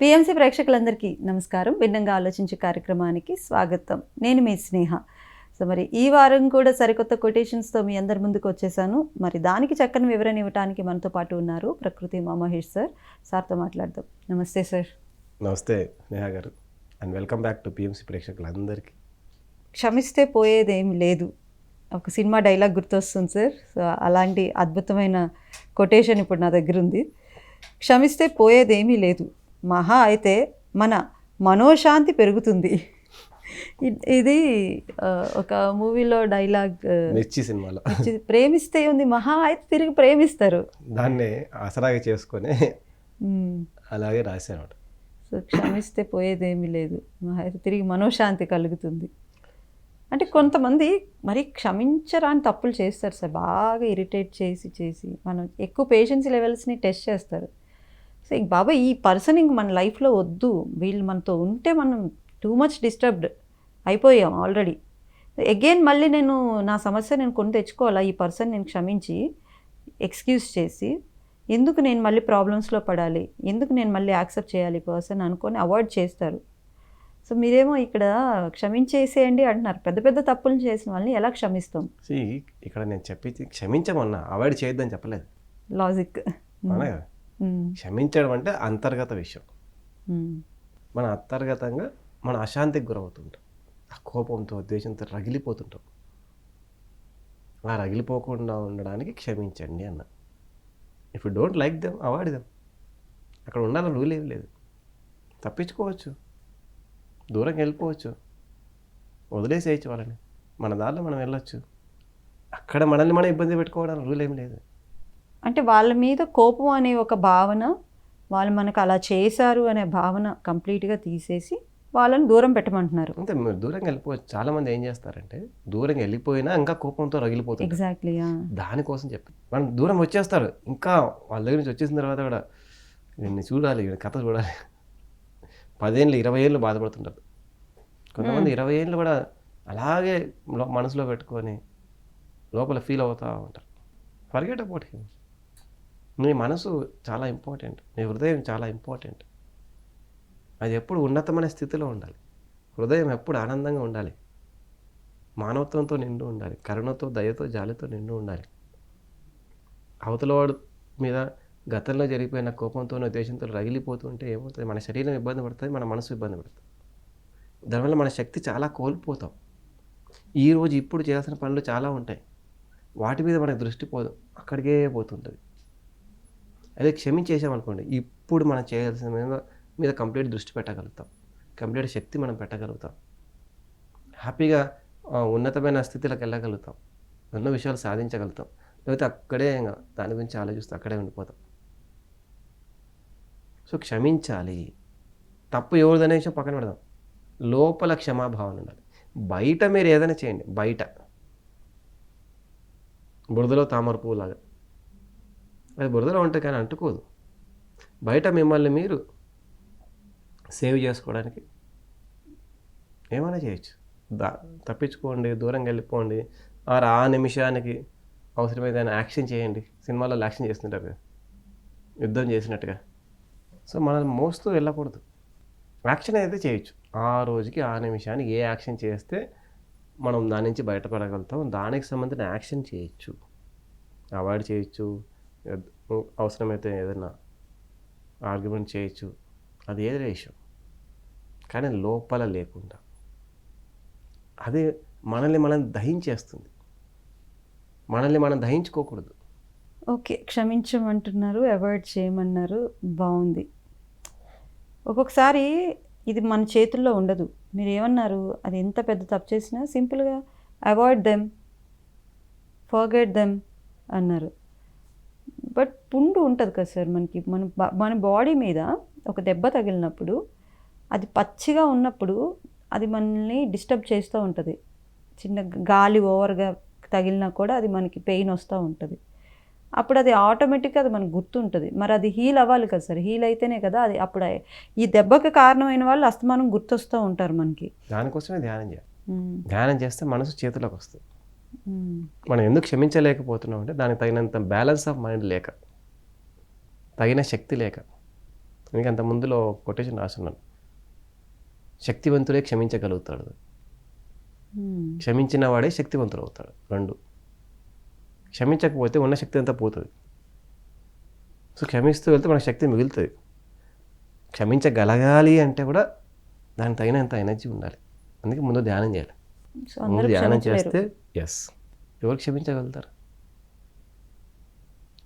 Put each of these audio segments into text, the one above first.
PMC ప్రేక్షకులందరికీ నమస్కారం. భిన్నంగా ఆలోచించే కార్యక్రమానికి స్వాగతం. నేను మీ స్నేహ. సో మరి ఈ వారం కూడా సరికొత్త కొటేషన్స్తో మీ అందరి ముందుకు వచ్చేసాను. మరి దానికి చక్కని వివరణ ఇవ్వడానికి మనతో పాటు ఉన్నారు ప్రకృతి మా మహేష్ సార్. సార్తో మాట్లాడదాం. నమస్తే సార్. నమస్తే నేహా గారు. And welcome back to PMC ప్రేక్షకులందరికీ. క్షమిస్తే పోయేదేం లేదు. ఒక సినిమా డైలాగ్ గుర్తొస్తుంది సార్. సో అలాంటి అద్భుతమైన కొటేషన్ ఇప్పుడు నా దగ్గర ఉంది క్షమిస్తే పోయేదేమీ లేదు. మహా అయితే మన మనోశాంతి పెరుగుతుంది. ఇది ఒక మూవీలో డైలాగ్ మిర్చి సినిమాలో. ప్రేమిస్తే ఉంది మహా అయితే తిరిగి ప్రేమిస్తారు. దాన్నే ఆసరాగా చేసుకొని. అలాగే రాశాను సో క్షమిస్తే పోయేదేమీ లేదు. మహా అయితే తిరిగి మనోశాంతి కలుగుతుంది. అంటే కొంతమంది మరి క్షమించరాని తప్పులు చేస్తారు సార్. బాగా ఇరిటేట్ చేసి చేసి మనం ఎక్కువ పేషెన్స్ లెవెల్స్ని టెస్ట్ చేస్తారు. సో ఇంక బాబా ఈ పర్సన్ ఇంక మన లైఫ్లో వద్దు. వీళ్ళు మనతో ఉంటే మనం టూ మచ్ డిస్టర్బ్డ్ అయిపోయాం ఆల్రెడీ అగైన్ మళ్ళీ నేను నా సమస్య నేను కొని తెచ్చుకోవాలా? ఈ పర్సన్ నేను క్షమించి ఎక్స్క్యూజ్ చేసి ఎందుకు నేను మళ్ళీ ప్రాబ్లమ్స్లో పడాలి? ఎందుకు నేను మళ్ళీ యాక్సెప్ట్ చేయాలి పర్సన్ అనుకొని అవాయిడ్ చేస్తారు. సో మీరేమో ఇక్కడ క్షమించేసేయండి అంటున్నారు. పెద్ద పెద్ద తప్పులు చేసిన వాళ్ళని ఎలా క్షమిస్తాం? ఇక్కడ నేను చెప్పి క్షమించమన్నా అవాయిడ్ చేయొద్దని చెప్పలేదు. లాజిక్ క్షమించడం అంటే అంతర్గత విషయం. మన అంతర్గతంగా మన అశాంతికి గురవుతుంటాం. ఆ కోపంతో ద్వేషంతో రగిలిపోతుంటాం. ఆ రగిలిపోకుండా ఉండడానికి క్షమించండి అన్న. If you don't like them avoid them అక్కడ ఉండాలని రూల్ ఏం లేదు. తప్పించుకోవచ్చు. దూరంగా వెళ్ళిపోవచ్చు. వదిలేసేయచ్చు వాళ్ళని. మన దారిలో మనం వెళ్ళొచ్చు. అక్కడ మనల్ని మనం ఇబ్బంది పెట్టుకోవడానికి రూల్ ఏం లేదు. అంటే వాళ్ళ మీద కోపం అనే ఒక భావన వాళ్ళు మనకు అలా చేశారు అనే భావన కంప్లీట్గా తీసేసి వాళ్ళని దూరం పెట్టమంటున్నారు. అంతే మీరు దూరంగా వెళ్ళిపోవచ్చు చాలామంది ఏం చేస్తారంటే దూరంగా వెళ్ళిపోయినా ఇంకా కోపంతో రగిలిపోతుంది ఎగ్జాక్ట్లీ దానికోసం చెప్పి మనం దూరం వచ్చేస్తారు. ఇంకా వాళ్ళ దగ్గర నుంచి వచ్చేసిన తర్వాత కూడా వీడిని చూడాలి వీడి కథ చూడాలి. పదేళ్ళు ఇరవై ఏళ్ళు బాధపడుతుంటారు. కొంతమంది ఇరవై ఏళ్ళు కూడా అలాగే మనసులో పెట్టుకొని లోపల ఫీల్ అవుతూ ఉంటారు. ఫర్గెట్ అబౌట్ హిమ్ నీ మనసు చాలా ఇంపార్టెంట్. నీ హృదయం చాలా ఇంపార్టెంట్. అది ఎప్పుడు ఉన్నతమైన స్థితిలో ఉండాలి. హృదయం ఎప్పుడు ఆనందంగా ఉండాలి. మానవత్వంతో నిండు ఉండాలి. కరుణతో దయతో జాలితో నిండు ఉండాలి. అవతలవాడు మీద గతంలో జరిగిపోయిన కోపంతో ఉద్దేశంతో రగిలిపోతుంటే ఏమవుతుంది? మన శరీరం ఇబ్బంది పడుతుంది మన మనసు ఇబ్బంది పడుతుంది. దానివల్ల మన శక్తి చాలా కోల్పోతాం. ఈరోజు ఇప్పుడు చేయాల్సిన పనులు చాలా ఉంటాయి. వాటి మీద మనకు దృష్టి పోదు. అక్కడికే పోతుంటుంది. అదే క్షమించేసామనుకోండి ఇప్పుడు మనం చేయాల్సిన మీద మీద కంప్లీట్ దృష్టి పెట్టగలుగుతాం. కంప్లీట్ శక్తి మనం పెట్టగలుగుతాం. హ్యాపీగా ఉన్నతమైన స్థితిలోకి వెళ్ళగలుగుతాం. ఎన్నో విషయాలు సాధించగలుగుతాం. లేకపోతే అక్కడే ఇంకా దాని గురించి ఆలోచిస్తూ అక్కడే ఉండిపోతాం. సో క్షమించాలి. తప్పు ఎవరిదనే విషయం పక్కన పెడదాం. లోపల క్షమాభావం ఉండాలి. బయట మీరు ఏదైనా చేయండి. బయట. బురదలో తామర పువ్వులాగా. అది బురదలో ఉంటే కానీ అంటుకోదు. బయట మిమ్మల్ని మీరు సేవ్ చేసుకోవడానికి ఏమైనా చేయొచ్చు. దా తప్పించుకోండి దూరంగా వెళ్ళిపోండి. ఆర్ ఆ నిమిషానికి అవసరమైతే యాక్షన్ చేయండి. సినిమాలలో యాక్షన్ చేస్తుంటారు కదా. యుద్ధం చేసినట్టుగా. సో మనల్ని మోస్తూ వెళ్ళకూడదు. యాక్షన్ అయితే చేయొచ్చు. ఆ రోజుకి ఆ నిమిషానికి ఏ యాక్షన్ చేస్తే మనం దాని నుంచి బయటపడగలుగుతాం? దానికి సంబంధించిన యాక్షన్ చేయొచ్చు. అవాయిడ్ చేయొచ్చు. అవసరమైతే ఏదైనా ఆర్గ్యుమెంట్ చేయొచ్చు. అది ఏదైనా విషయం కానీ లోపల లేకుండా. అదే మనల్ని మనం దహించేస్తుంది. మనల్ని మనం దహించుకోకూడదు. ఓకే క్షమించమంటున్నారు అవాయిడ్ చేయమన్నారు. బాగుంది. ఒక్కొక్కసారి ఇది మన చేతుల్లో ఉండదు. మీరు ఏమన్నారు అది ఎంత పెద్ద తప్పు చేసినా సింపుల్గా అవాయిడ్ దెమ్ ఫర్గెట్ దెమ్ అన్నారు. బట్ పుండు ఉంటుంది కదా సార్ మనకి. మన మన బాడీ మీద ఒక దెబ్బ తగిలినప్పుడు అది పచ్చిగా ఉన్నప్పుడు అది మనల్ని డిస్టర్బ్ చేస్తూ ఉంటుంది. చిన్న గాలి ఓవర్గా తగిలినా కూడా అది మనకి పెయిన్ వస్తూ ఉంటుంది. అప్పుడు అది ఆటోమేటిక్గా అది మనకు గుర్తుంటుంది. మరి అది హీల్ అవ్వాలి కదా సార్. హీల్ అయితేనే కదా అది అప్పుడు ఈ దెబ్బకి కారణమైన వాళ్ళు అస్తమానం గుర్తొస్తూ ఉంటారు మనకి. దానికోసమే ధ్యానం చేయాలి. ధ్యానం చేస్తే మనసు చేతిలోకి వస్తుంది. మనం ఎందుకు క్షమించలేకపోతున్నాం అంటే దానికి తగినంత బ్యాలెన్స్ ఆఫ్ మైండ్ లేక తగిన శక్తి లేక. మీకు అంత ముందులో కొటేషన్ రాస్తున్నాను శక్తివంతుడే క్షమించగలుగుతాడు. క్షమించిన వాడే శక్తివంతుడు అవుతాడు. రెండు. క్షమించకపోతే ఉన్న శక్తి అంతా పోతుంది. సో క్షమిస్తూ వెళ్తే మనకు శక్తి మిగులుతుంది. క్షమించగలగాలి అంటే కూడా దానికి తగినంత ఎనర్జీ ఉండాలి. అందుకే ముందు ధ్యానం చేయాలి. ముందు ధ్యానం. చేస్తే ఎస్ ఎవరు క్షమించగలుగుతారు?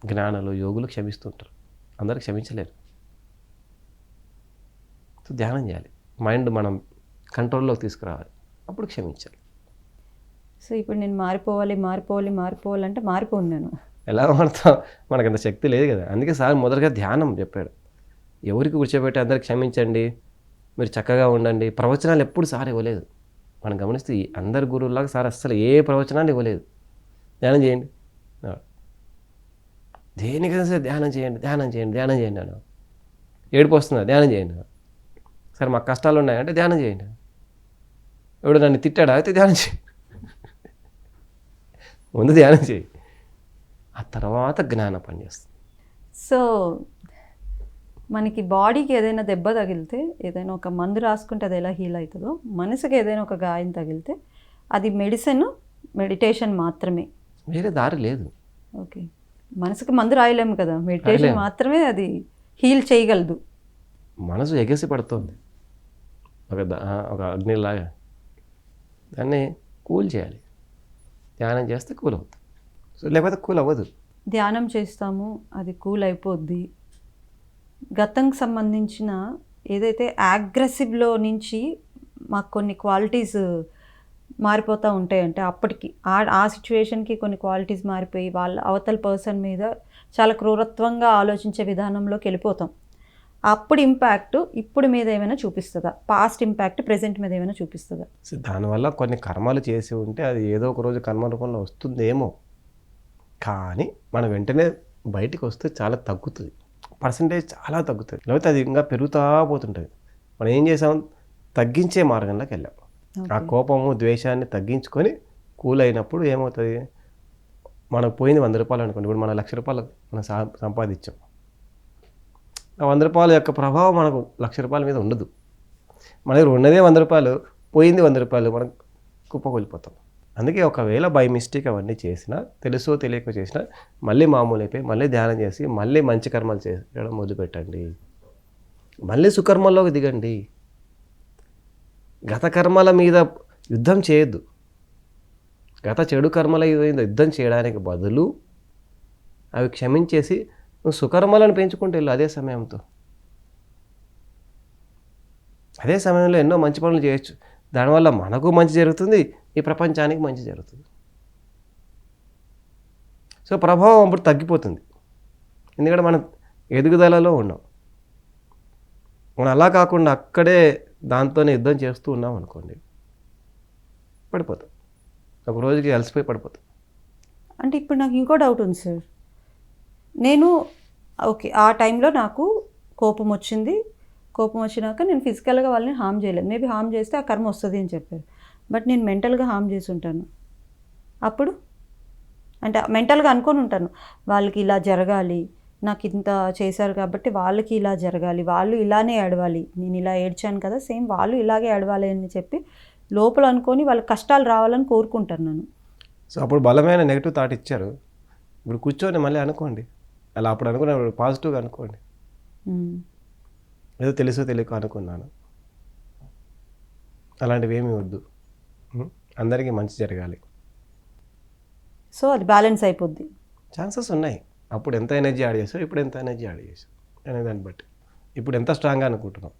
జ్ఞానులు యోగులు క్షమిస్తుంటారు. అందరూ క్షమించలేరు. సో ధ్యానం చేయాలి. మైండ్ మనం కంట్రోల్లోకి తీసుకురావాలి. అప్పుడు క్షమించాలి. సో ఇప్పుడు నేను మారిపోవాలి మారిపోవాలి మారిపోవాలంటే మారిపోను నేను. ఎలా మారుతాం? మనకు అంత శక్తి లేదు కదా. అందుకే సార్ మొదటగా ధ్యానం చెప్పాడు. ఎవరికి కూర్చోబెట్టి అందరికి క్షమించండి మీరు చక్కగా ఉండండి. ప్రవచనాలు ఎప్పుడు సార్ ఇవ్వలేదు. మనం గమనిస్తే అందరి గురువులాగా సార్ అస్సలు ఏ ప్రవచనాలు ఇవ్వలేదు. ధ్యానం చేయండి. దేనికైనా సరే ధ్యానం చేయండి ధ్యానం చేయండి ధ్యానం చేయండి అన్న ఏడుపు వస్తుందా ధ్యానం చేయండి సరే మాకు కష్టాలు ఉన్నాయంటే ధ్యానం చేయండి ఎవడు నన్ను తిట్టాడా? అయితే ధ్యానం చేయండి ముందు ధ్యానం చేయి. ఆ తర్వాత జ్ఞానం పనిచేస్తుంది. సో మనకి బాడీకి ఏదైనా దెబ్బ తగిలితే ఏదైనా ఒక మందు రాసుకుంటే అది ఎలా హీల్ అవుతుందో మనసుకి ఏదైనా ఒక గాయం తగిలితే అది మెడిసిన్ మెడిటేషన్ మాత్రమే. వేరే దారి లేదు. ఓకే. మనసుకి మందు రాయలేము కదా. మెడిటేషన్. మాత్రమే అది హీల్ చేయగలదు. మనసు ఎగసి పడుతుంది. ఒక ఒక అగ్నిలాగా. దాన్ని కూల్ చేయాలి. ధ్యానం చేస్తే కూల్ అవుతుంది. సో లేకపోతే కూల్ అవ్వదు. ధ్యానం చేస్తాము అది కూల్ అయిపోద్ది. గతంకి సంబంధించిన ఏదైతే అగ్రెసివ్లో నుంచి మాకు కొన్ని క్వాలిటీస్ మారిపోతూ ఉంటాయంటే అప్పటికి. ఆ ఆ సిచ్యువేషన్కి కొన్ని క్వాలిటీస్ మారిపోయి వాళ్ళ అవతల పర్సన్ మీద చాలా క్రూరత్వంగా ఆలోచించే విధానంలోకి వెళ్ళిపోతాం. అప్పుడు ఇంపాక్ట్ ఇప్పుడు మీద ఏమైనా చూపిస్తుందా? పాస్ట్ ఇంపాక్ట్ ప్రెజెంట్ మీద ఏమైనా చూపిస్తుందా? సో దానివల్ల కొన్ని కర్మలు చేసి ఉంటే అది ఏదో ఒక రోజు కర్మ రూపంలో వస్తుందేమో. కానీ మనం వెంటనే బయటికి వస్తే చాలా తగ్గుతుంది. పర్సంటేజ్ చాలా తగ్గుతుంది. లేకపోతే అది ఇంకా పెరుగుతూ పోతుంటుంది. మనం ఏం చేసాం? తగ్గించే మార్గంలోకి వెళ్ళాం. ఆ కోపము ద్వేషాన్ని తగ్గించుకొని కూల్ అయినప్పుడు ఏమవుతుంది? మనకు పోయింది వంద రూపాయలు అనుకోండి. ఇప్పుడు మన లక్ష రూపాయలు మనం సంపాదించాం. ఆ వంద రూపాయల యొక్క ప్రభావం మనకు లక్ష రూపాయల మీద ఉండదు. మన దగ్గర ఉన్నదే వంద రూపాయలు పోయింది వంద రూపాయలు మనం కుప్పకొలిపోతాం. అందుకే ఒకవేళ బై మిస్టేక్ అవన్నీ చేసినా తెలుసో తెలియక చేసినా మళ్ళీ మామూలు అయిపోయి మళ్ళీ ధ్యానం చేసి మళ్ళీ మంచి కర్మలు చేయడం మొదలుపెట్టండి. మళ్ళీ సుకర్మల్లోకి దిగండి. గత కర్మల మీద యుద్ధం చేయొద్దు. గత చెడు కర్మల మీద యుద్ధం చేయడానికి బదులు అవి క్షమించేసి నువ్వు సుకర్మలను పెంచుకుంటూ వెళ్ళు అదే సమయంతో. అదే సమయంలో ఎన్నో మంచి పనులు చేయొచ్చు. దానివల్ల మనకు మంచి జరుగుతుంది ఈ ప్రపంచానికి మంచి జరుగుతుంది. సో ప్రభావం అప్పుడు తగ్గిపోతుంది. ఎందుకంటే మనం ఎదుగుదలలో ఉన్నాం. మనం అలా కాకుండా అక్కడే దాంతోనే యుద్ధం చేస్తూ ఉన్నాం అనుకోండి పడిపోతాం. ఒక రోజుకి అలసిపోయి పడిపోతాం. అంటే ఇప్పుడు నాకు ఇంకో డౌట్ ఉంది సార్ నేను ఓకే ఆ టైంలో నాకు కోపం వచ్చింది. కోపం వచ్చినాక నేను ఫిజికల్గా వాళ్ళని హామ్ చేయలేదు. మేబీ హామ్ చేస్తే ఆ కర్మ వస్తుంది అని చెప్పారు. బట్ నేను మెంటల్గా హామ్ చేసి ఉంటాను. అప్పుడు? అంటే మెంటల్గా అనుకొని ఉంటాను. వాళ్ళకి ఇలా జరగాలి నాకు ఇంత చేశారు కాబట్టి వాళ్ళకి ఇలా జరగాలి వాళ్ళు ఇలానే ఏడవాలి. నేను ఇలా ఏడ్చాను కదా సేమ్ వాళ్ళు ఇలాగే ఏడవాలి అని చెప్పి లోపల అనుకొని వాళ్ళ కష్టాలు రావాలని కోరుకుంటాను నేను. సో అప్పుడు బలమైన నెగిటివ్ థాట్ ఇచ్చారు. ఇప్పుడు కూర్చొని మళ్ళీ అనుకోండి. అలా అప్పుడు అనుకున్నప్పుడు పాజిటివ్గా అనుకోండి. ఏదో తెలుసో తెలియక అనుకున్నాను. అలాంటివి ఏమీ వద్దు? అందరికీ మంచి జరగాలి. సో అది బ్యాలెన్స్ అయిపోద్ది. ఛాన్సెస్ ఉన్నాయి. అప్పుడు ఎంత ఎనర్జీ యాడ్ చేసావు ఇప్పుడు ఎంత ఎనర్జీ యాడ్ చేసావు అనే దాన్ని బట్టి. ఇప్పుడు ఎంత స్ట్రాంగ్గా అనుకుంటున్నాం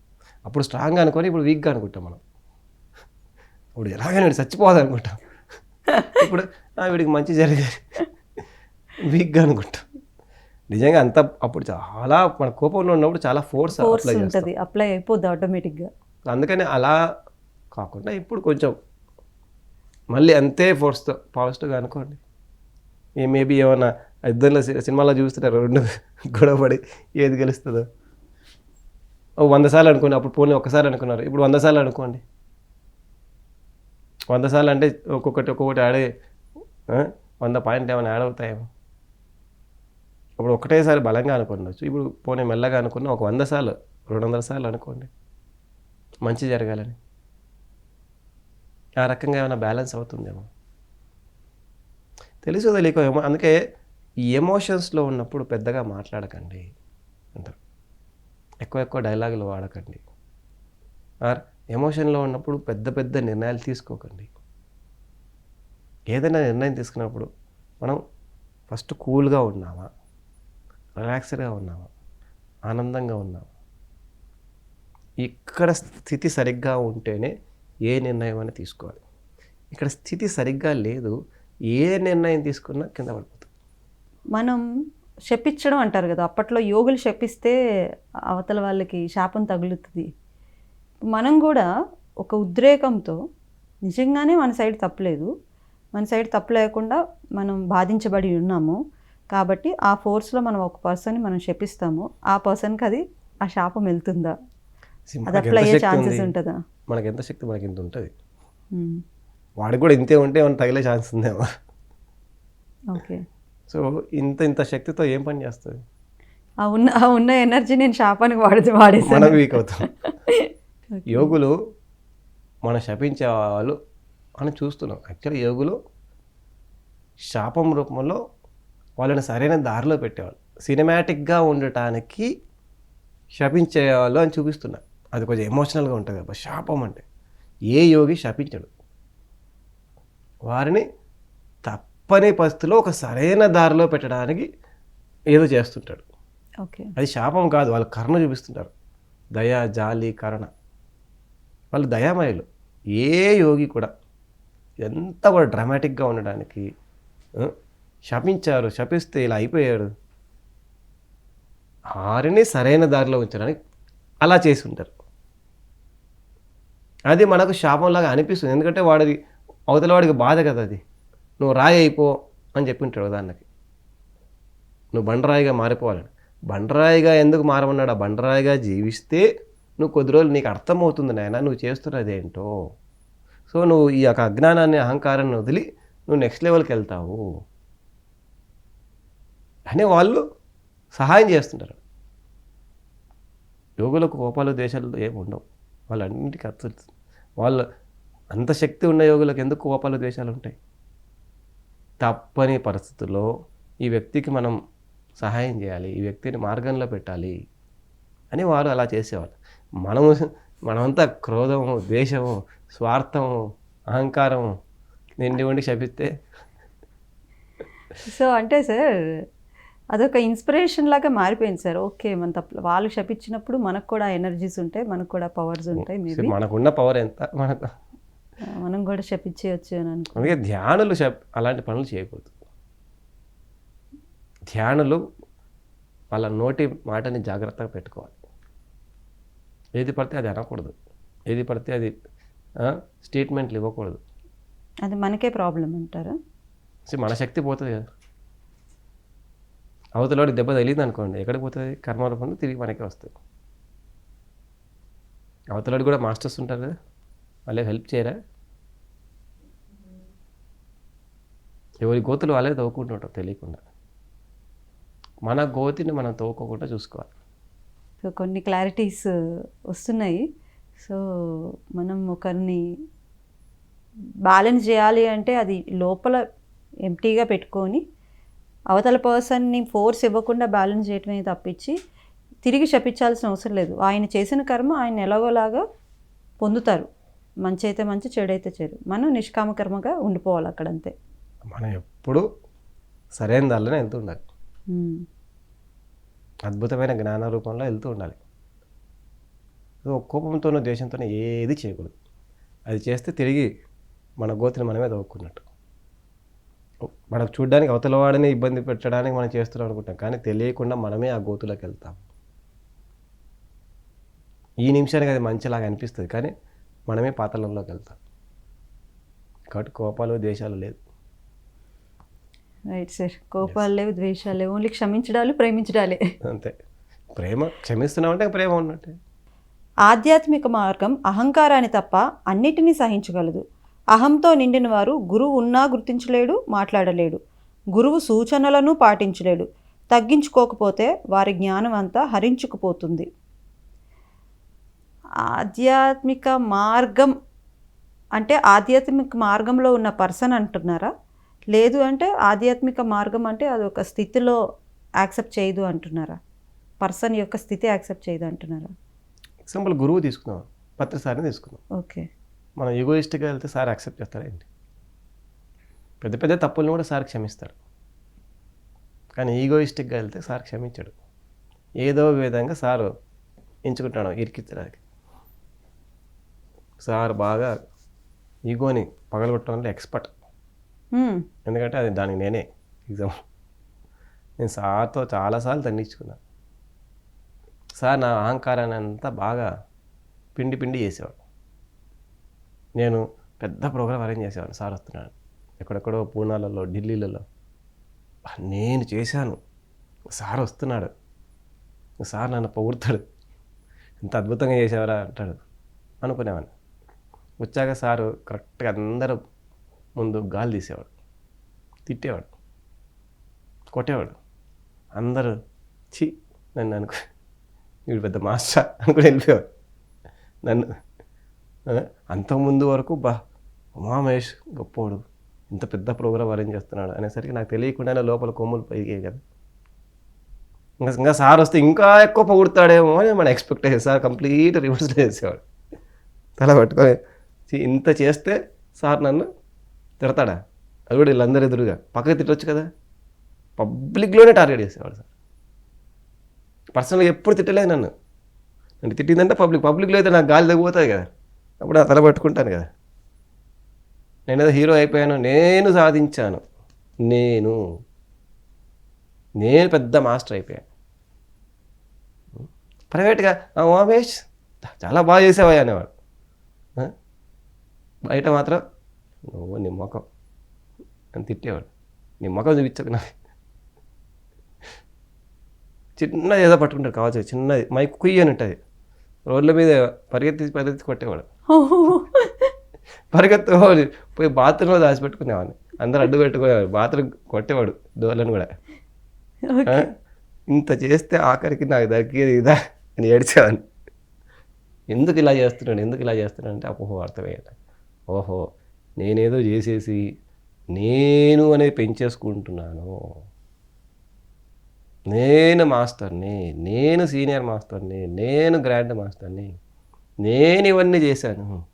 అప్పుడు స్ట్రాంగ్గా అనుకొని ఇప్పుడు వీక్గా అనుకుంటాం మనం. ఇప్పుడు ఎలాగైనా చచ్చిపోదు అనుకుంటాం. ఇప్పుడు "ఆ, వీడికి మంచి జరిగేది వీక్గా అనుకుంటాం. నిజంగా అంత అప్పుడు చాలా మన కోపంలో ఉన్నప్పుడు చాలా ఫోర్స్ అప్లై ఉంటుంది అప్లై అయిపోద్ది ఆటోమేటిక్గా అందుకని అలా కాకుండా ఇప్పుడు కొంచెం మళ్ళీ అంతే ఫోర్స్తో పాజిటివ్గా అనుకోండి. ఏ మేబీ ఏమన్నా ఇద్దరిలో సి- సినిమాలో చూస్తున్నారు రెండు గొడవపడి ఏది గెలుస్తుందో. ఓ వంద సార్లు అనుకోండి అప్పుడు పోనీ ఒకసారి అనుకున్నారు. ఇప్పుడు వంద సార్లు అనుకోండి. వంద సార్లు అంటే ఒక్కొక్కటి ఒక్కొక్కటి ఆడే వంద పాయింట్ ఏమైనా యాడ్ అవుతాయేమో. అప్పుడు ఒకటేసారి బలంగా అనుకున్నచ్చు ఇప్పుడు పోనీ మెల్లగా అనుకున్న ఒక వంద సార్లు రెండు వందల సార్లు అనుకోండి. మంచి జరగాలని. ఆ రకంగా ఏమైనా బ్యాలెన్స్ అవుతుందేమో. తెలుసు తెలియక ఏమో. అందుకే ఈ ఎమోషన్స్లో ఉన్నప్పుడు పెద్దగా మాట్లాడకండి అంటారు. ఎక్కువ ఎక్కువ డైలాగులు వాడకండి. ఆర్ ఎమోషన్లో ఉన్నప్పుడు పెద్ద పెద్ద నిర్ణయాలు తీసుకోకండి. ఏదైనా నిర్ణయం తీసుకున్నప్పుడు మనం ఫస్ట్ కూల్గా ఉన్నామా? రిలాక్స్డ్గా ఉన్నామా? ఆనందంగా ఉన్నామా? ఇక్కడ స్థితి సరిగ్గా ఉంటేనే ఏ నిర్ణయం అని తీసుకోవాలి. ఇక్కడ స్థితి సరిగ్గా లేదు ఏ నిర్ణయం తీసుకున్నా కింద పడిపోతుంది మనం శపించడం అంటారు కదా అప్పట్లో యోగులు శపిస్తే అవతల వాళ్ళకి శాపం తగులుతుంది. మనం కూడా ఒక ఉద్రేకంతో నిజంగానే మన సైడ్ తప్పలేదు. మన సైడ్ తప్పు లేకుండా మనం బాధించబడి ఉన్నాము. కాబట్టి ఆ ఫోర్స్లో మనం ఒక పర్సన్ని మనం శపిస్తాము. ఆ పర్సన్కి అది ఆ శాపం వెళ్తుందా? అది అప్లై అయ్యే ఛాన్సెస్ ఉంటుందా? మనకి ఎంత శక్తి మనకి ఇంత ఉంటుంది. వాడికి కూడా ఇంతే ఉంటే ఏమైనా తగిలే ఛాన్స్ ఉందేమో ఓకే. సో ఇంత ఇంత శక్తితో ఏం పని చేస్తుంది? ఆ ఉన్న ఆ ఉన్న ఎనర్జీ నేను శాపానికి వాడి వాడేసాను మనం వీక్ అవుతాం. యోగులు మనం శపించే వాళ్ళు మనం చూస్తున్నాం. యాక్చువల్లీ యోగులు శాపం రూపంలో వాళ్ళని సరైన దారిలో పెట్టేవాళ్ళు. సినిమాటిక్గా ఉండటానికి శపించేవాళ్ళు అని చూపిస్తున్నారు అది కొంచెం ఎమోషనల్గా ఉంటుంది కదా శాపం అంటే. ఏ యోగి శపించడు? వారిని తప్పని పరిస్థితిలో ఒక సరైన దారిలో పెట్టడానికి ఏదో చేస్తుంటాడు. ఓకే. అది శాపం కాదు వాళ్ళు కరుణ చూపిస్తుంటారు. దయ జాలి కరుణ. వాళ్ళు దయామయులు. ఏ యోగి కూడా ఎంత కూడా డ్రామాటిక్గా ఉండడానికి శపించారు శపిస్తే ఇలా అయిపోయాడు. వారిని సరైన దారిలో ఉంచడానికి అలా చేసి ఉంటారు. అది మనకు శాపంలాగా అనిపిస్తుంది. ఎందుకంటే వాడిది అవతల వాడికి బాధ కదా అది. నువ్వు రాయి అయిపో అని చెప్పింటాడు ఉదాహరణకి నువ్వు బండరాయిగా మారిపోవాలని బండరాయిగా ఎందుకు మారమన్నాడు? ఆ బండరాయిగా జీవిస్తే నువ్వు కొద్ది రోజులు నీకు అర్థమవుతుంది నాయన నువ్వు చేస్తున్నది ఏంటో సో నువ్వు ఈ యొక్క అజ్ఞానాన్ని అహంకారాన్ని వదిలి నువ్వు నెక్స్ట్ లెవెల్కి వెళ్తావు. అని వాళ్ళు సహాయం చేస్తుంటారు. యోగులకు కోపాలు దేశాలు ఏమి ఉండవు. వాళ్ళన్నింటికి అర్థం వాళ్ళు అంత శక్తి ఉన్న యోగులకు ఎందుకు కోపాలు దేశాలు ఉంటాయి? తప్పని పరిస్థితుల్లో ఈ వ్యక్తికి మనం సహాయం చేయాలి ఈ వ్యక్తిని మార్గంలో పెట్టాలి అని వారు అలా చేసేవాళ్ళు. మనము మనమంతా క్రోధము ద్వేషము స్వార్థము అహంకారము నిండి ఉండి శపిస్తే సో అంటే సార్ అదొక ఇన్స్పిరేషన్ లాగా మారిపోయింది సార్. ఓకే మన తప్ప వాళ్ళు శపించినప్పుడు మనకు కూడా ఎనర్జీస్ ఉంటాయి మనకు కూడా పవర్స్ ఉంటాయి మనకున్న పవర్ ఎంత? మనకు మనం కూడా శపించేయచ్చు అని అనుకో. అందుకే ధ్యానులు అలాంటి పనులు చేయకూడదు. ధ్యానులు వాళ్ళ నోటి మాటని జాగ్రత్తగా పెట్టుకోవాలి. ఏది పడితే అది అనకూడదు. ఏది పడితే అది స్టేట్మెంట్లు ఇవ్వకూడదు. అది మనకే ప్రాబ్లం అంటారా? మన శక్తి పోతుంది కదా. అవతలవాడికి దెబ్బ తగిలింది అనుకోండి ఎక్కడికి పోతుంది? కర్మరూపంలో తిరిగి మనకే వస్తుంది. అవతలవాడు కూడా మాస్టర్స్ ఉంటారు కదా. వాళ్ళే హెల్ప్ చేయరా? ఎవరి గోతులు వాళ్ళే తవ్వుకుంటుంటారు తెలియకుండా. మన గోతిని మనం తవ్వుకోకుండా చూసుకోవాలి. సో కొన్ని క్లారిటీస్ వస్తున్నాయి. సో మనం ఒకరిని బ్యాలెన్స్ చేయాలి అంటే అది లోపల ఎంటీగా పెట్టుకొని అవతల పర్సన్ని ఫోర్స్ ఇవ్వకుండా బ్యాలెన్స్ చేయటమే తప్పించి తిరిగి శపించాల్సిన అవసరం లేదు. ఆయన చేసిన కర్మ ఆయన ఎలాగోలాగా పొందుతారు. మంచి అయితే మంచి చెడు అయితే చెడు. మనం నిష్కామ కర్మగా ఉండిపోవాలి అక్కడ అంతే మనం ఎప్పుడూ సరైన దారిలోనే వెళ్తూ ఉండాలి. అద్భుతమైన జ్ఞాన రూపంలో వెళ్తూ ఉండాలి. కోపంతోనో ద్వేషంతోనో ఏది చేయకూడదు. అది చేస్తే తిరిగి మన గోతిని మనమే తవ్వుకున్నట్టు మనకు చూడడానికి అవతల వాడిని ఇబ్బంది పెట్టడానికి మనం చేస్తున్నాం అనుకుంటాం. కానీ తెలియకుండా మనమే ఆ గోతులోకి వెళ్తాం. ఈ నిమిషానికి అది మంచిలాగా అనిపిస్తుంది. కానీ మనమే పాతలంలోకి వెళ్తాం. కాబట్టి కోపాలు ద్వేషాలు లేదు. రైట్ సార్ కోపాలు లేవు ద్వేషాలు లేవు. ఓన్లీ క్షమించడాలు ప్రేమించడాలే. అంతే. ప్రేమ క్షమిస్తున్నామంటే ప్రేమ ఉన్నట్టే. ఆధ్యాత్మిక మార్గం అహంకారాన్ని తప్ప అన్నిటినీ సహించగలదు. అహంతో నిండిన వారు గురువు ఉన్నా గుర్తించలేడు మాట్లాడలేడు. గురువు సూచనలను పాటించలేడు. తగ్గించుకోకపోతే వారి జ్ఞానం అంతా హరించుకుపోతుంది. ఆధ్యాత్మిక మార్గం అంటే ఆధ్యాత్మిక మార్గంలో ఉన్న పర్సన్ అంటున్నారా? లేదు అంటే ఆధ్యాత్మిక మార్గం అంటే అది ఒక స్థితిలో యాక్సెప్ట్ చేయదు అంటున్నారా? పర్సన్ యొక్క స్థితి యాక్సెప్ట్ చేయదు అంటున్నారా? ఎగ్జాంపుల్ గురువు తీసుకుందాం పత్రి సార్ని తీసుకుందాం. ఓకే. మనం ఈగోయిస్ట్గా వెళ్తే సార్ యాక్సెప్ట్ చేస్తారా ఏంటి పెద్ద పెద్ద తప్పులను కూడా సార్ క్షమిస్తారు. కానీ ఈగోయిస్టిక్గా వెళ్తే సార్ క్షమించాడు. ఏదో ఒక విధంగా సారు ఎంచుకుంటాడు ఇరికించడానికి. సార్ బాగా ఈగోని పగలగొట్టడంలో ఎక్స్పర్ట్. Hmm. ఎందుకంటే అది దానికి నేనే ఎగ్జామ్. నేను సార్తో చాలాసార్లు దండించుకున్నా సార్ నా అహంకారాన్ని అంతా బాగా పిండి పిండి చేసేవాడు. నేను పెద్ద ప్రోగ్రామ్ అరేంజ్ చేసేవాడిని సార్ వస్తున్నాడు. ఎక్కడెక్కడో పూనాలలో ఢిల్లీలలో. నేను చేశాను. సార్ వస్తున్నాడు. సార్ నన్ను పొగుడతాడు. ఎంత అద్భుతంగా చేసేవారా అంటాడు. అనుకునేవాడిని. వచ్చాక సారు కరెక్ట్గా అందరూ ముందు గాలి తీసేవాడు. తిట్టేవాడు. కొట్టేవాడు. అందరూ చి నన్ను అనుకో వీడు పెద్ద మాస్టర్ అనుకుని వెళ్ళిపోయాడు నన్ను అంతకుముందు వరకు బా ఉమామహేష్ గొప్పోడు ఇంత పెద్ద ప్రోగ్రామ్ అరేంజ్ చేస్తున్నాడు అనేసరికి నాకు తెలియకుండానే లోపల కొమ్ములు పైకి కదా ఇంకా ఇంకా సార్ వస్తే ఇంకా ఎక్కువ పొగుడతాడేమో అని మన ఎక్స్పెక్టేషన్ సార్ కంప్లీట్ రివర్స్ చేసేవాడు. తల పట్టుకొని "ఛీ, ఇంత చేస్తే సార్ నన్ను తిడతాడా? అది కూడా వీళ్ళందరూ ఎదురుగా. పక్కకి తిట్టవచ్చు కదా? పబ్లిక్లోనే టార్గెట్ చేసేవాడు సార్. పర్సనల్గా ఎప్పుడు తిట్టలేదు నన్ను. అంటే తిట్టిందంటే పబ్లిక్. పబ్లిక్లో అయితే నాకు గాలి తగ్గిపోతుంది కదా. అప్పుడు నా తల పట్టుకుంటాను కదా. నేను ఏదో హీరో అయిపోయాను. నేను సాధించాను. నేను. నేను పెద్ద మాస్టర్ అయిపోయాను. ప్రైవేట్గా ఉమేష్ చాలా బాగా చేసేవా అనేవాడు. బయట మాత్రం నువ్వు నీ ముఖం. అని తిట్టేవాడు. నీ ముఖం చూపించకు నాకు. చిన్న ఏదో పట్టుకుంటాడు కావచ్చు చిన్నది. మైక్ కుయ్యి అని ఉంటుంది. రోడ్ల మీద పరిగెత్తి పరిగెత్తి కొట్టేవాడు. పరిగెత్తు పోయి బాత్రూంలో దాచిపెట్టుకునేవాడిని. అందరూ అడ్డు పెట్టుకునేవాడు బాత్రూమ్ కొట్టేవాడు డోర్లను కూడా? ఇంత చేస్తే ఆఖరికి నాకు దక్కేది ఇదా అని ఏడ్చేవాడిని. ఎందుకు ఇలా చేస్తున్నాడు? ఎందుకు ఇలా చేస్తున్నాడు అంటే అపోహో అర్థమయ్యాడు ఓహో. నేనేదో చేసేసి నేను అనేది పెంచేసుకుంటున్నాను. నేను మాస్టర్ని నేను సీనియర్ మాస్టర్ని నేను గ్రాండ్ మాస్టర్ని నేను ఇవన్నీ చేశాను.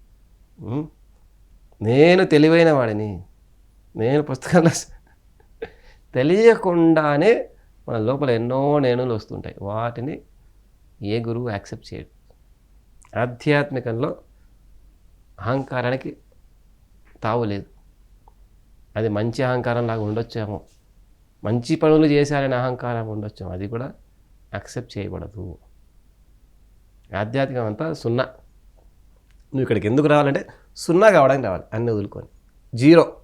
నేను తెలివైన వాడిని. నేను పుస్తకాల్లో తెలియకుండానే మన లోపల ఎన్నో నేనులు వస్తుంటాయి. వాటిని ఏ గురువు యాక్సెప్ట్ చేయడు. ఆధ్యాత్మికంలో అహంకారానికి తావులేదు. అది మంచి అహంకారం లాగా ఉండొచ్చేమో. మంచి పనులు చేశారనే అహంకారం ఉండొచ్చేమో. అది కూడా యాక్సెప్ట్ చేయబడదు. ఆధ్యాత్మికం అంతా సున్నా. నువ్వు ఇక్కడికి ఎందుకు రావాలంటే సున్నా కావడానికి రావాలి అన్నీ వదులుకొని. జీరో.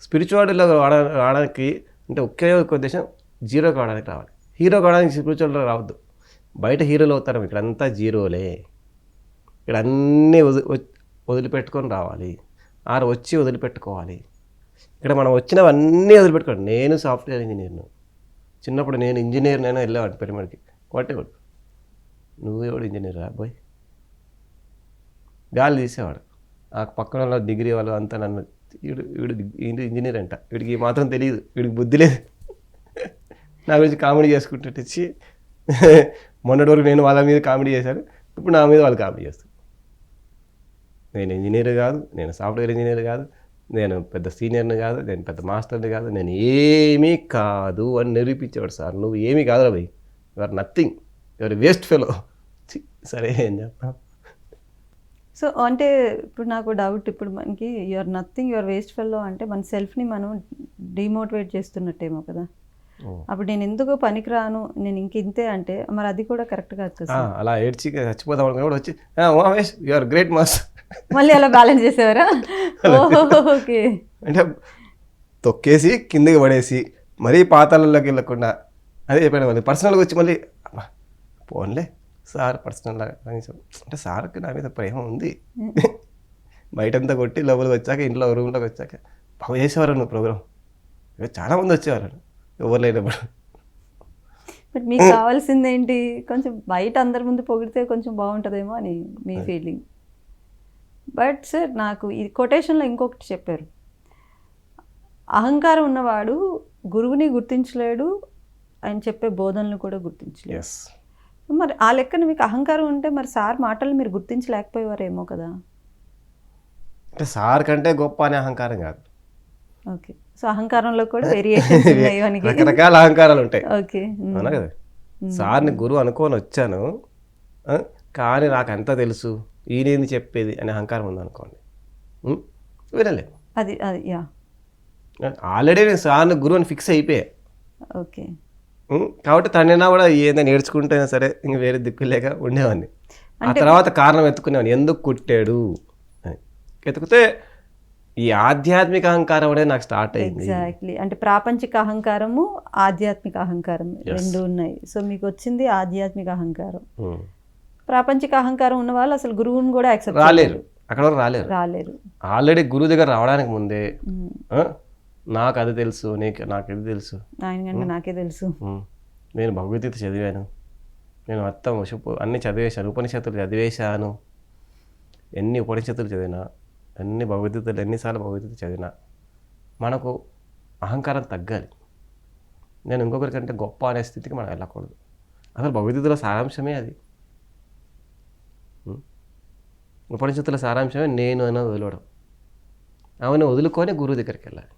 స్పిరిచువాలిటీలో రావడానికి అంటే ఒకే ఒక ఉద్దేశం జీరో కావడానికి రావాలి. హీరో కావడానికి స్పిరిచువల్లో రావద్దు. బయట హీరోలు అవుతారు ఇక్కడంతా జీరోలే. ఇక్కడ అన్నీ వది వదిలిపెట్టుకొని రావాలి. ఆరు వచ్చి వదిలిపెట్టుకోవాలి. ఇక్కడ మనం వచ్చినవన్నీ వదిలిపెట్టుకోండి నేను సాఫ్ట్వేర్ ఇంజనీర్ను చిన్నప్పుడు నేను ఇంజనీర్ నేను వెళ్ళేవాడిని పిరమిడ్కి కొట్టేవాడు నువ్వు ఎవడు ఇంజనీర్ రా బాయ్? గాలి తీసేవాడు. ఆ పక్కన వాళ్ళ డిగ్రీ వాళ్ళు అంతా నన్ను వీడు వీడు వీడు ఇంజనీర్ అంట. వీడికి మాత్రం తెలియదు. వీడికి బుద్ధి లేదు. నా గురించి కామెడీ చేసుకుంటే వచ్చి మొన్నటి వరకు నేను వాళ్ళ మీద కామెడీ చేశాను. ఇప్పుడు నా మీద వాళ్ళు కామెడీ చేస్తారు నేను ఇంజనీర్ కాదు నేను సాఫ్ట్వేర్ ఇంజనీర్ కాదు నేను పెద్ద సీనియర్ని కాదు నేను పెద్ద మాస్టర్ని కాదు నేను ఏమీ కాదు అని నిరూపించేవాడు సార్. నువ్వు ఏమీ కాదు భయ్. Your nothing your waste fellow సరే ఏం చెప్తాం సో అంటే ఇప్పుడు నాకు డౌట్ ఇప్పుడు మనకి your nothing your waste fellow అంటే మన సెల్ఫ్ని మనం డిమోటివేట్ చేస్తున్నట్టేమో కదా. అప్పుడు నేను ఎందుకు పనికిరాను? నేను ఇంక ఇంతే అంటే మరి అది కూడా కరెక్ట్ కాదు కదా ఆ, అలా ఏడ్చి అనుకుని కూడా వచ్చి యు ఆర్ గ్రేట్ మాస్. మళ్ళీ అలా బ్యాలెన్స్ చేసేవారా? ఓకే. అంటే తొక్కేసి కిందకి పడేసి మరీ పాతాలలోకి వెళ్ళకుండా అదే చెప్పాను మళ్ళీ పర్సనల్గా వచ్చి మళ్ళీ అబ్బా, పోన్లే సార్ పర్సనల్ అంటే సార్కి నా మీద ప్రేమ ఉంది. బయటంతా కొట్టి లోపలికి వచ్చాక ఇంట్లో రూమ్లోకి వచ్చాక బాగా చేసేవారు నువ్వు ప్రోగ్రామ్ చాలామంది వచ్చేవారు. ఎవరు లేనప్పుడు. బట్ మీకు కావాల్సింది ఏంటి కొంచెం బయట అందరి ముందు పొగిడితే కొంచెం బాగుంటుందేమో అని మీ ఫీలింగ్ బట్ సార్ నాకు ఈ కొటేషన్లో ఇంకొకటి చెప్పారు. అహంకారం ఉన్నవాడు గురువుని గుర్తించలేడు ఆయన చెప్పే బోధనలు కూడా గుర్తించలేడు. ఎస్ మరి ఆ లెక్కన మీకు అహంకారం ఉంటే మరి సార్ మాటలు మీరు గుర్తించలేకపోయేవారేమో కదా? అంటే సార్ కంటే గొప్ప అనే అహంకారం కాదు. ఓకే. సో అహంకారంలో కూడా వేరియేషన్స్ ఉన్నాయి రకరకాల అహంకారాలు ఉంటాయి. ఓకే. అవునా కదా? సార్ని గురువు అనుకొని వచ్చాను కానీ నాకు అంతా తెలుసు. ఈయనేంది చెప్పేది అనే అహంకారం ఉందనుకోండి. ఉం? వినలే. అది అది యా. ఆల్రెడీ నేను సార్ని గురువు అని ఫిక్స్ అయిపోయా. ఓకే? కాబట్టి తనైనా కూడా ఏందని నేర్చుకుంటైనా సరే ఇంక వేరే దిక్కు లేక ఉండేవాడిని. ఆ తర్వాత కారణం ఎత్తుకునేవాడిని ఎందుకు కుట్టాడు? అని. ఎత్తుకుతే ఈ ఆధ్యాత్మిక అహంకారం అనేది నాకు స్టార్ట్ అయింది. ఎగ్జాక్ట్లీ. అంటే ప్రాపంచిక అహంకారము ఆధ్యాత్మిక అహంకారం రెండు ఉన్నాయి. సో మీకు వచ్చింది ఆధ్యాత్మిక అహంకారం. ప్రాపంచిక అహంకారం ఉన్న వాళ్ళు అసలు గురువుని కూడా యాక్సెప్ట్ రాలేరు. అక్కడ వరకు రాలేరు. రాలేరు. ఆల్రెడీ గురువు దగ్గర రావడానికి ముందే నాకు అది తెలుసు నీకు నాకు ఇది తెలుసు. ఆయన నాకే తెలుసు. నేను భగవద్గీత చదివాను. నేను మొత్తం ఉప అన్ని చదివేశాను ఉపనిషత్తులు చదివేశాను. ఎన్ని ఉపనిషత్తులు చదివినా ఎన్ని భగవద్గీతలు ఎన్నిసార్లు భగవద్గీత చదివినా మనకు అహంకారం తగ్గాలి. నేను ఇంకొకరి కంటే గొప్ప అనే స్థితికి మనం వెళ్ళకూడదు. అసలు భగవద్గీతలో సారాంశమే అది. ఉపనిషత్తుల సారాంశమే నేను అని వదలవడం. ఆమెను వదులుకొని గురువు దగ్గరికి వెళ్ళాలి.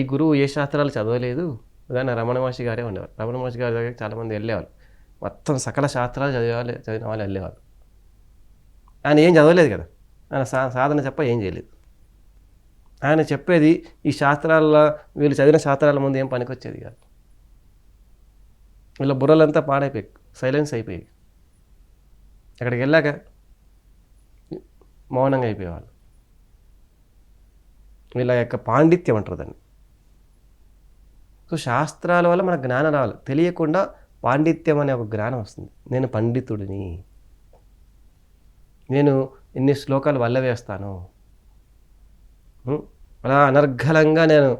ఈ గురువు ఏ శాస్త్రాలు చదవలేదు. ఉదాహరణ రమణ మహర్షి గారే ఉండేవారు రమణ మహర్షి గారి దగ్గరికి చాలామంది వెళ్ళేవారు మొత్తం సకల శాస్త్రాలు చదివాలి చదివిన వాళ్ళు వెళ్ళేవారు ఆయన ఏం చదవలేదు కదా. ఆయన సా సాధన చెప్ప ఏం చేయలేదు. ఆయన చెప్పేది ఈ శాస్త్రాల వీళ్ళు చదివిన శాస్త్రాల ముందు ఏం పనికొచ్చేది కాదు. వీళ్ళ బుర్రలంతా పాడైపోయాయి. సైలెన్స్ అయిపోయాయి. అక్కడికి వెళ్ళాక మౌనంగా అయిపోయేవాళ్ళు. వీళ్ళ యొక్క పాండిత్యం అంటారు దాన్ని సో శాస్త్రాల వల్ల మనకు జ్ఞానం రావాలి. తెలియకుండా పాండిత్యం అనే ఒక జ్ఞానం వస్తుంది. నేను పండితుడిని. నేను ఇన్ని శ్లోకాలు వల్ల వేస్తాను. అలా అనర్ఘలంగా నేను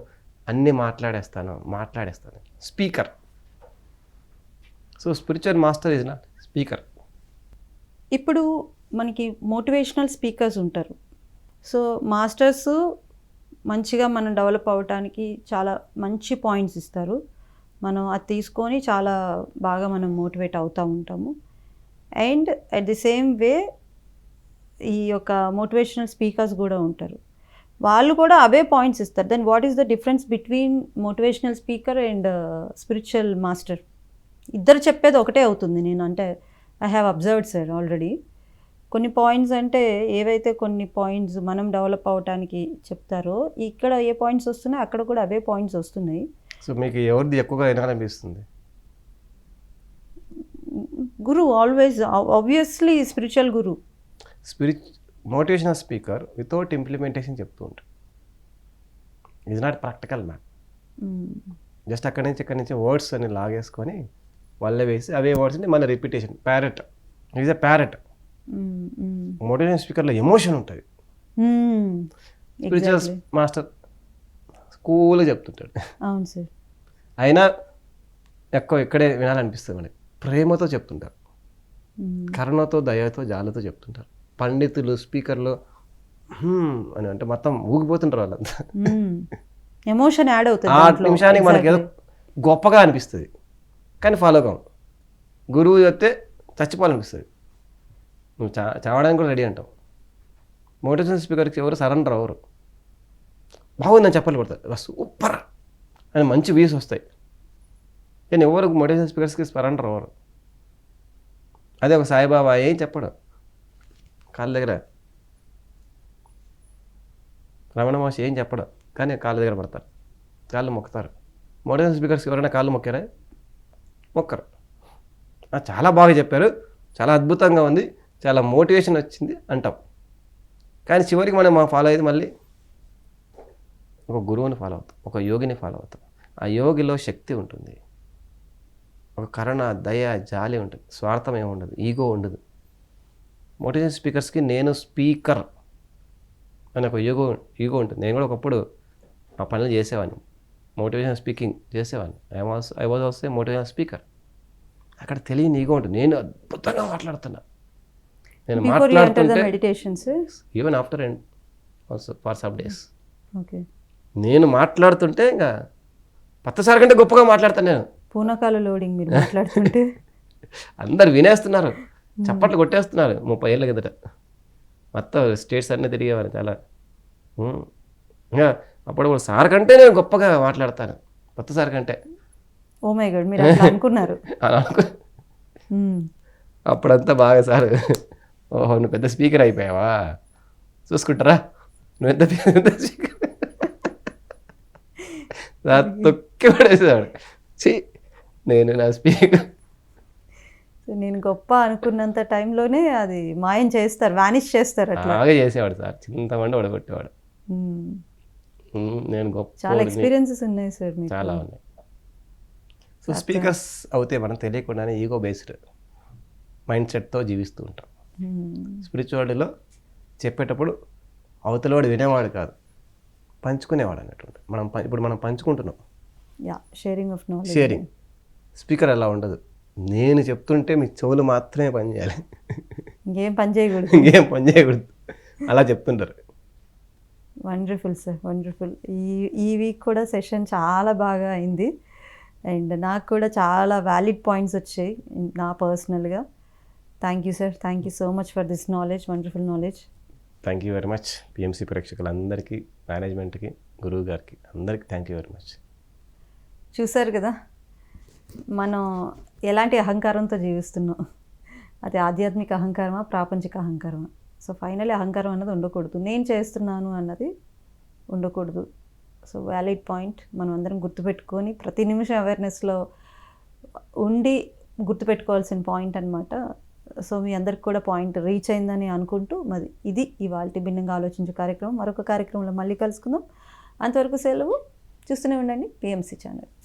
అన్నీ మాట్లాడేస్తాను మాట్లాడేస్తాను. Speaker. So spiritual master is not speaker. ఇప్పుడు మనకి మోటివేషనల్ స్పీకర్స్ ఉంటారు. సో మాస్టర్స్ మంచిగా మనం డెవలప్ అవ్వటానికి చాలా మంచి పాయింట్స్ ఇస్తారు. మనం అది తీసుకొని చాలా బాగా మనం మోటివేట్ అవుతూ ఉంటాము. And at the same way ఈ యొక్క మోటివేషనల్ స్పీకర్స్ కూడా ఉంటారు. వాళ్ళు కూడా అవే పాయింట్స్ ఇస్తారు. Then what is the difference between motivational speaker and spiritual master? ఇద్దరు చెప్పేది ఒకటే అవుతుంది. నేను అంటే I have observed sir already కొన్ని పాయింట్స్ అంటే ఏవైతే కొన్ని పాయింట్స్ మనం డెవలప్ అవడానికి చెప్తారో ఇక్కడ ఏ పాయింట్స్ వస్తున్నాయి అక్కడ కూడా అవే పాయింట్స్ వస్తున్నాయి. సో మీకు ఎవరిది ఎక్కువగా వినాలనిపిస్తుంది? Guru always obviously spiritual guru. స్పిరిచ్ motivational speaker without implementation చెప్తూ ఉంటాడు. ఇది నాట్ ప్రాక్టికల్ మ్యాన్ జస్ట్ అక్కడి నుంచి ఇక్కడి నుంచి వర్డ్స్ అని లాగేసుకొని వల్ల వేసి అవే వర్డ్స్ మళ్ళీ repetition parrot is a parrot motivation స్పీకర్లో emotion ఉంటుంది. స్పిరిచువల్ మాస్టర్ కూల్గా చెప్తుంటాడు. అవును సార్. అయినా ఎక్కువ ఇక్కడే వినాలనిపిస్తుంది మనకి. ప్రేమతో చెప్తుంటారు. కరుణతో దయతో జాలతో చెప్తుంటారు. పండితులు స్పీకర్లు అని అంటే మొత్తం ఊగిపోతుంటారు వాళ్ళంతా. ఎమోషన్ యాడ్ అవుతుంది ఆ. నిమిషానికి మనకి ఏదో. గొప్పగా అనిపిస్తుంది. కానీ ఫాలో కాం. గురువు చెప్తే చచ్చిపోవాలనిపిస్తుంది. నువ్వు చా చావడానికి కూడా రెడీ అంటావు. మోటివేషన్ స్పీకర్కి ఎవరు సరెండర్ అవ్వరు. బాగుందని చెప్పాలి పడతారు సూపర్ అని మంచి వ్యూస్ వస్తాయి. కానీ ఎవరు మోటివేషన్ స్పీకర్స్కి సరెండర్ అవ్వరు. అదే ఒక సాయిబాబా ఏం చెప్పడు. కాళ్ళ దగ్గర రమణ మహర్షి ఏం చెప్పడు. కానీ కాళ్ళ దగ్గర పడతారు. కాళ్ళు మొక్కుతారు. మోటివేషన్ స్పీకర్స్ ఎవరైనా కాళ్ళు మొక్కారా? మొక్కరు. చాలా బాగా చెప్పారు. చాలా అద్భుతంగా ఉంది. చాలా మోటివేషన్ వచ్చింది అంటాం. కానీ చివరికి మనం మా ఫాలో అయ్యేది మళ్ళీ ఒక గురువుని ఫాలో అవుతాం ఒక యోగిని ఫాలో అవుతాం. ఆ యోగిలో శక్తి ఉంటుంది. ఒక కరుణ దయ జాలి ఉంటుంది. స్వార్థం ఏమి ఉండదు ఈగో ఉండదు. మోటివేషన్ స్పీకర్స్కి నేను స్పీకర్ అని ఒక ఈగో ఈగో ఉంటుంది. నేను కూడా ఒకప్పుడు ఆ పనులు చేసేవాడిని. మోటివేషన్ స్పీకింగ్ చేసేవాడిని. I was I was also motivation speaker అక్కడ తెలియని ఈగో ఉంటుంది. నేను అద్భుతంగా మాట్లాడుతున్నా. నేను మాట్లాడుతుంటే meditations even after and also for some days okay నేను మాట్లాడుతుంటే ఇంకా పత్తసారి కంటే గొప్పగా మాట్లాడతాను నేను. పూనకాల లోడింగ్ మీరు మాట్లాడుతుంటే. అందరు వినేస్తున్నారు. చప్పట్లు కొట్టేస్తున్నారు ముప్పై ఏళ్ళ కిందట. మొత్తం స్టేట్స్ అన్నీ తిరిగేవారు చాలా. ఉమ్. ఇంకా అప్పుడు కూడా సార్ కంటే నేను గొప్పగా మాట్లాడతాను. కొత్త సార్ కంటే. ఓ మై గడ్ మీరు అనుకున్నారు. మ్మ్. అప్పుడంతా బాగా సార్. ఓహో నువ్వు పెద్ద స్పీకర్ అయిపోయావా? చూసుకుంటారా? నువ్వు ఎంత పెద్ద స్పీకర్? తొక్కి పడేసేవాడు నేను నా స్పీకర్. సో నేను గొప్ప అనుకున్నంత టైంలోనే అది మాయం చేస్తారు వానిష్ చేస్తారు అట్లా. బాగా చేసేవాడు సార్. చింతమండి ఒడగొట్టేవాడు. ఉమ్, నేను గొప్ప చాలా ఎక్స్పీరియన్సెస్ ఉన్నాయి సార్ చాలా ఉన్నాయి. సో స్పీకర్స్ అవుతే మనం తెలియకుండానే ఈగో బేస్డ్ మైండ్ సెట్తో జీవిస్తూ ఉంటాం. స్పిరిచువాలిటీలో చెప్పేటప్పుడు అవతలవాడు వినేవాడు కాదు. పంచుకునేవాడు అన్నట్టు మనం ఇప్పుడు మనం పంచుకుంటున్నాం. Yeah sharing of knowledge sharing. Speaker అలా ఉండదు. నేను చెప్తుంటే మీ చెవులు మాత్రమే పని చేయాలి. ఇంకేం పని చేయకూడదు. ఇంకేం పని చేయకూడదు. అలా చెప్తుంటారు. వండర్ఫుల్ సార్ వండర్ఫుల్ ఈ ఈ వీక్ కూడా సెషన్ చాలా బాగా అయింది. అండ్ నాకు కూడా చాలా వ్యాలిడ్ పాయింట్స్ వచ్చాయి నా పర్సనల్గా thank you sir thank you so much for this knowledge wonderful knowledge thank you very much PMC ప్రేక్షకులందరికీ మేనేజ్మెంట్కి గురువు గారికి అందరికీ థ్యాంక్ యూ వెరీ మచ్ చూసారు కదా మనం ఎలాంటి అహంకారంతో జీవిస్తున్నాం? అది ఆధ్యాత్మిక అహంకారమా ప్రాపంచిక అహంకారమా? సో ఫైనలీ అహంకారం అన్నది ఉండకూడదు. నేను చేస్తున్నాను అన్నది ఉండకూడదు. సో వ్యాలిడ్ పాయింట్ మనం అందరం గుర్తుపెట్టుకొని ప్రతి నిమిషం అవేర్నెస్లో ఉండి గుర్తుపెట్టుకోవాల్సిన పాయింట్ అనమాట సో మీ అందరికి కూడా పాయింట్ రీచ్ అయిందని అనుకుంటూ మరి ఇది ఇవాళ భిన్నంగా ఆలోచించే కార్యక్రమం. మరొక కార్యక్రమంలో మళ్ళీ కలుసుకుందాం. అంతవరకు సెలవు. చూస్తూనే ఉండండి. PMC channel.